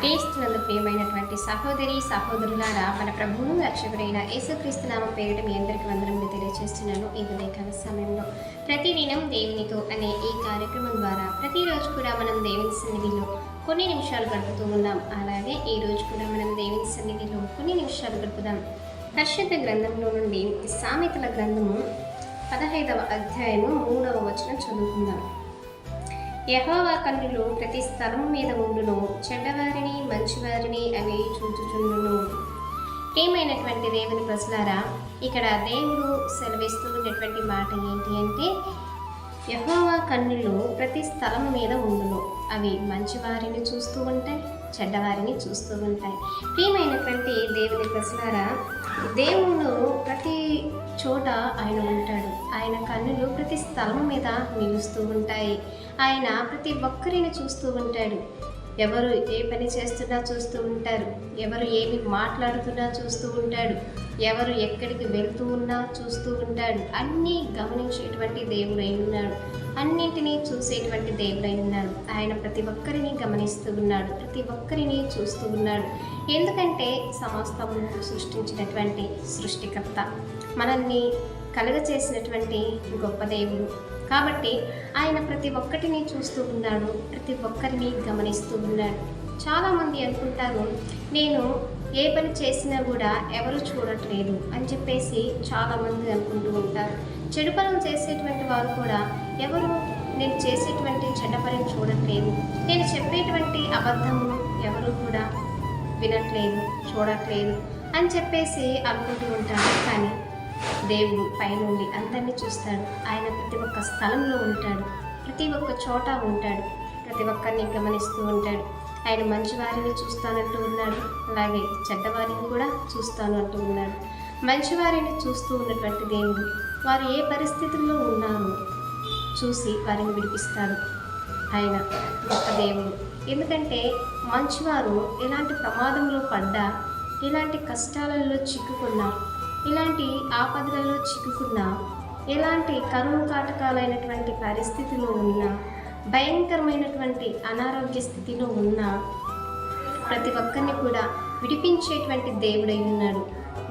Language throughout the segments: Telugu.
క్రీస్తునందు ప్రియమైనటువంటి సహోదరి సహోదరులారా మన ప్రభువును రక్షకుడైన యేసుక్రీస్తు నామం పేరిట మీ అందరికీ వందనములు తెలియజేస్తున్నాను ఈ ఉదయకాల సమయంలో ప్రతిదినం దేవునితో అనే ఈ కార్యక్రమం ద్వారా ప్రతిరోజు కూడా మనం దేవుని సన్నిధిలో కొన్ని నిమిషాలు గడుపుతూ ఉన్నాం. అలాగే ఈ రోజు కూడా మనం దేవుని సన్నిధిలో కొన్ని నిమిషాలు గడుపుదాం. పరిశుద్ధ గ్రంథంలో నుండి సామెతల గ్రంథము పదహైదవ అధ్యాయము మూడవ వచనం చదువుకుందాం. యహోవా కన్నులు ప్రతి స్థలం మీద ఉండును చెడ్డవారిని మంచివారిని అవి చూచుచుండును. ప్రియమైనటువంటి దేవుని ప్రజలారా ఇక్కడ దేవుడు సెలవిస్తున్నటువంటి మాట ఏంటి అంటే యహోవా కన్నులు ప్రతి స్థలం మీద ఉండును. అవి మంచివారిని చూస్తూ ఉంటాయి చెడ్డవారిని చూస్తూ ఉంటాయి. ప్రియమైనటువంటి దేవుని ప్రశ్నారా దేవుడు ప్రతి చోట ఆయన ఉంటాడు. ఆయన కన్నులు ప్రతి స్థలం మీద నిలుస్తూ ఉంటాయి. ఆయన ప్రతి ఒక్కరిని చూస్తూ ఉంటాడు. ఎవరు ఏ పని చేస్తున్నా చూస్తూ ఉంటారు. ఎవరు ఏమి మాట్లాడుతున్నా చూస్తూ ఉంటాడు. ఎవరు ఎక్కడికి వెళ్తూ ఉన్నా చూస్తూ ఉంటాడు. అన్నీ గమనించేటువంటి దేవుడై ఉన్నాడు. అన్నింటినీ చూసేటువంటి దేవుడై ఉన్నాడు. ఆయన ప్రతి ఒక్కరిని గమనిస్తూ ఉన్నాడు. ప్రతి ఒక్కరిని చూస్తూ ఉన్నాడు. ఎందుకంటే సమస్తము సృష్టించినటువంటి సృష్టికర్త. మనల్ని కలుగచేసినటువంటి గొప్ప దేవుడు. కాబట్టి ఆయన ప్రతి ఒక్కటిని చూస్తూ ఉన్నాడు ప్రతి ఒక్కరిని గమనిస్తూ ఉన్నాడు. చాలామంది అనుకుంటారు నేను ఏ పని చేసినా కూడా ఎవరు చూడట్లేదు అని చెప్పేసి చాలామంది అనుకుంటూ ఉంటారు. చెడు పనులు చేసేటువంటి వారు కూడా ఎవరు? నేను చేసేటువంటి చెడ్డ పనిని చూడట్లేదు. నేను చెప్పేటువంటి అబద్ధము ఎవరు కూడా వినట్లేదు చూడట్లేదు అని చెప్పేసి అనుకుంటూ ఉంటాను కానీ దేవుడు పైనుండి అందరినీ చూస్తాడు. ఆయన ప్రతి ఒక్క స్థలంలో ఉంటాడు. ప్రతి ఒక్క చోట ఉంటాడు. ప్రతి ఒక్కరిని గమనిస్తూ ఉంటాడు. ఆయన మంచి వారిని చూస్తానంటూ ఉన్నాడు. అలాగే చెడ్డవారిని కూడా చూస్తాను అంటూ ఉన్నాడు. మంచివారిని చూస్తూ ఉన్నటువంటి దేవుడు వారు ఏ పరిస్థితుల్లో ఉన్నారో చూసి వారిని విడిపిస్తాడు. ఆయన గొప్ప దేవుడు. ఎందుకంటే మంచివారు ఎలాంటి ప్రమాదంలో పడ్డా ఎలాంటి కష్టాలలో చిక్కుకున్నా ఇలాంటి ఆపదలలో చిక్కుకున్నా ఎలాంటి కరువు కాటకాలైనటువంటి పరిస్థితిలో ఉన్నా భయంకరమైనటువంటి అనారోగ్య స్థితిలో ఉన్న ప్రతి ఒక్కరిని కూడా విడిపించేటువంటి దేవుడై ఉన్నాడు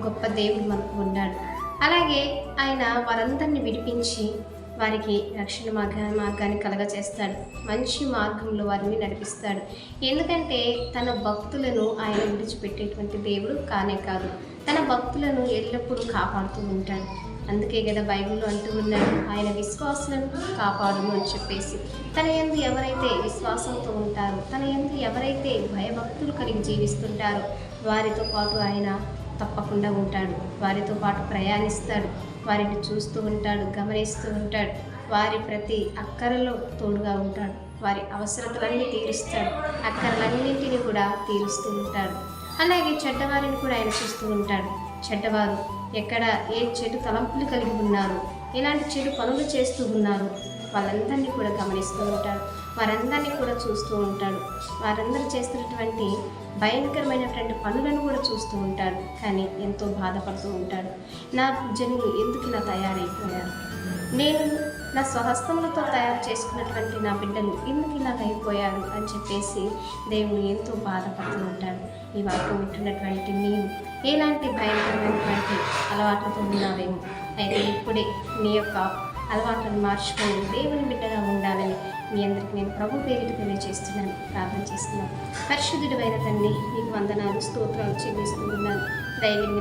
గొప్ప దేవుడు మనకు ఉన్నాడు. అలాగే ఆయన వారందరిని విడిపించి వారికి రక్షణ మార్గ మార్గాన్ని కలగచేస్తాడు మంచి మార్గంలో వారిని నడిపిస్తాడు. ఎందుకంటే తన భక్తులను ఆయన విడిచిపెట్టేటువంటి దేవుడు కానే కాదు. తన భక్తులను ఎల్లప్పుడూ కాపాడుతూ ఉంటాడు. అందుకే కదా బైబిల్లో అంటూ ఉన్నాడు ఆయన విశ్వాసులను కాపాడును అని చెప్పేసి. తన ఎందు ఎవరైతే విశ్వాసంతో ఉంటారో తన ఎందు ఎవరైతే భయభక్తులు కలిగి జీవిస్తుంటారో వారితో పాటు ఆయన తప్పకుండా ఉంటాడు. వారితో పాటు ప్రయాణిస్తాడు. వారిని చూస్తూ ఉంటాడు గమనిస్తూ ఉంటాడు. వారి ప్రతి అక్కరలో తోడుగా ఉంటాడు. వారి అవసరతలన్నీ తీరుస్తాడు. అక్కరలన్నింటినీ కూడా తీరుస్తూ ఉంటాడు. అలాగే చెడ్డవారిని కూడా ఆయన చూస్తూ ఉంటాడు. చెడ్డవారు ఎక్కడ ఏ చెడు తలంపులు కలిగి ఉన్నారు? ఎలాంటి చెడు పనులు చేస్తూ ఉన్నారు? వాళ్ళందరినీ కూడా గమనిస్తూ ఉంటాడు. వారందరినీ కూడా చూస్తూ ఉంటాడు. వారందరూ చేస్తున్నటువంటి భయంకరమైనటువంటి పనులను కూడా చూస్తూ ఉంటాడు. కానీ ఎంతో బాధపడుతూ ఉంటాడు. నా జనులు ఎందుకు ఇలా తయారైపోయారు? నేను నా స్వహస్తములతో తయారు చేసుకున్నటువంటి నా బిడ్డలు ఎందుకు ఇలాగ అయిపోయారు? అని చెప్పేసి దేవుడు ఎంతో బాధపడుతూ ఉంటాడు. ఈ వాక్యం వింటున్నటువంటి నీవు ఎలాంటి భయంకరమైనటువంటి అలవాట్లతో ఉన్నావేమో. అయితే ఇప్పుడే నీ యొక్క అలవాట్లను మార్చుకొని దేవుని బిడ్డగా ఉండాలని మీ అందరికి నేను ప్రభు పేరిట తెలియజేస్తున్నాను. ప్రార్థన చేస్తున్నాను. పరిశుద్ధుడు అయిన తండ్రి మీకు వందనాలు స్తోత్రాలు చెల్లిస్తున్నాను. ఉన్నాను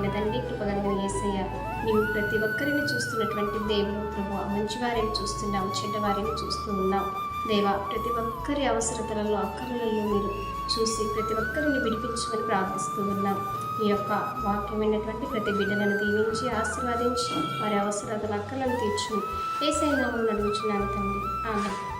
తండ్రి కృపగలిగిన ఏసయ్య నీవు ప్రతి ఒక్కరిని చూస్తున్నటువంటి దేవుడు ప్రభు. మంచివారిని చూస్తున్నావు చెడ్డవారిని చూస్తూ ఉన్నావు. దేవా ప్రతి ఒక్కరి అవసరతలలో అక్కర్లలో మీరు చూసి ప్రతి ఒక్కరిని విడిపించమని ప్రార్థిస్తూ ఉన్నాం. ఈ యొక్క వాక్యమైనటువంటి ప్రతి బిడ్డలను దీవించి ఆశీర్వదించి వారి అవసరాల అక్కలను తీర్చుని ఏసైనా నడుచున్నాను తండ్రి. ఆమె